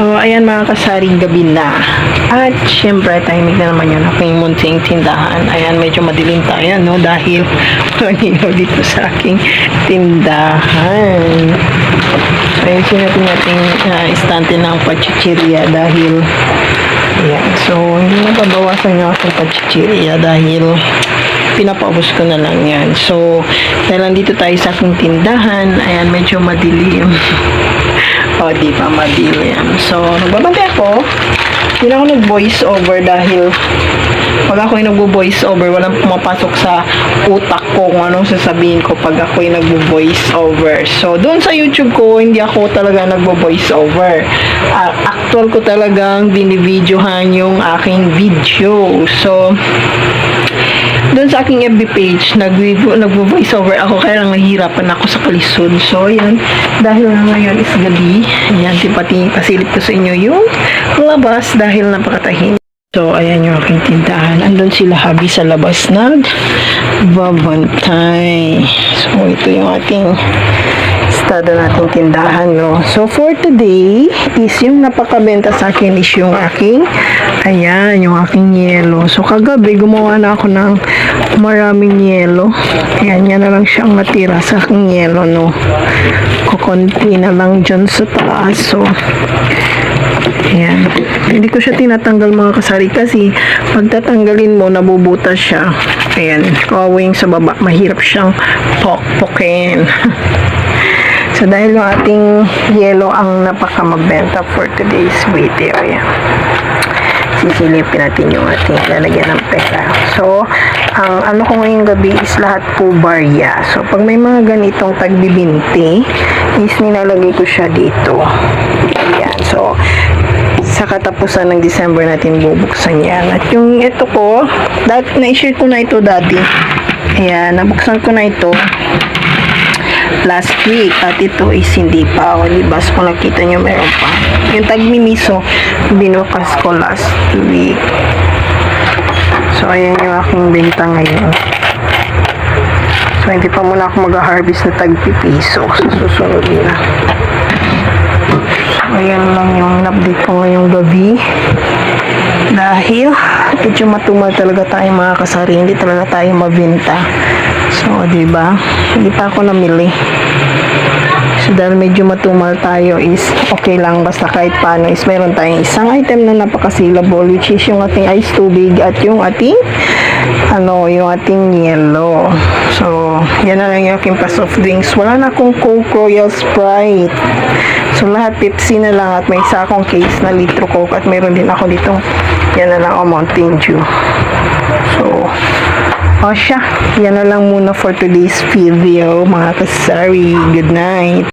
So, ayan mga kasaring gabi na. At syempre, timing na naman yun aking munting tindahan. Ayan, medyo madilim tayo, no? Dahil walang ilaw dito sa aking tindahan. So, ayun, sinabi natin uh, istante ng pachichirya dahil ayan. So, hindi na babawasan yung aking pachichirya dahil pinapaubos ko na lang yan. So, dahil nandito tayo sa aking tindahan, ayan, medyo madilim. o, di ba, madilim. So, nagbabantay ako. Hindi na ako nag-voice over dahil pag ako yung nagvo-voice over, walang pumapasok sa utak ko kung anong sasabihin ko pag ako yung nagvo-voice over. So, doon sa YouTube ko, hindi ako talaga nagvo-voice over. Ah, actual ko talagang binibidyohan yung aking video. So, doon sa aking FB page, nagvo-voice over ako kaya lang nahihirapan ako sa kalisod. So, ayan, dahil na ngayon is gabi, ayan, tipati pasilip ko sa inyo yung labas dahil napakatahimik. So, ayan yung aking tindahan. Andun sila habi sa labas nag babantay. So, ito yung ating estado nating tindahan, no? So, for today, is yung napakabenta sa akin is yung aking, ayan, yung aking yelo. So, kagabi, gumawa na ako ng maraming yelo. Ayan, yan na lang siyang natira sa aking yelo, no? Kukunti na lang dyan sa taas. So, Ayan. Hindi ko siya tinatanggal mga kasari kasi pag tatanggalin mo, nabubutas siya. Ayan. Kawing sa baba, mahirap siyang pokpokin. so, dahil yung ating yellow ang napakamabenta for today's video. Ayan. Sisilipin natin yung ating lalagyan ng pera. So, ang ano ko ngayong gabi is lahat po barya. So, pag may mga ganitong tagbibinti, is nilalagay ko siya dito. Ayan. So, sa katapusan ng December natin bubuksan yan. At yung ito ko, dat, na-share ko na ito dati. Ayan, nabuksan ko na ito last week at ito is hindi pa o diba so kung nakita nyo meron pa. Yung tagmimiso binukas ko last week. So ayan yung aking benta ngayon. So hindi pa muna ako mag-harvest na tagpipiso sa susunod na. So ayan lang yung update ko ngayong gabi. Dahil medyo matumal talaga tayo mga kasari. Hindi talaga tayo mabenta so di ba hindi pa ako namili. So dahil medyo matumal tayo is okay lang. Basta kahit paano is meron tayong isang item na napakasilable which is yung ating ice tubig at yung ating ano yung ating yellow so yan na lang yung aking pa soft drinks. Wala na akong coke royal sprite. So lahat Pepsi na lang at may isa akong case na litro coke at meron din ako dito yan na lang o Mountain Dew so o siya yan na lang muna for today's video mga kasari. Good night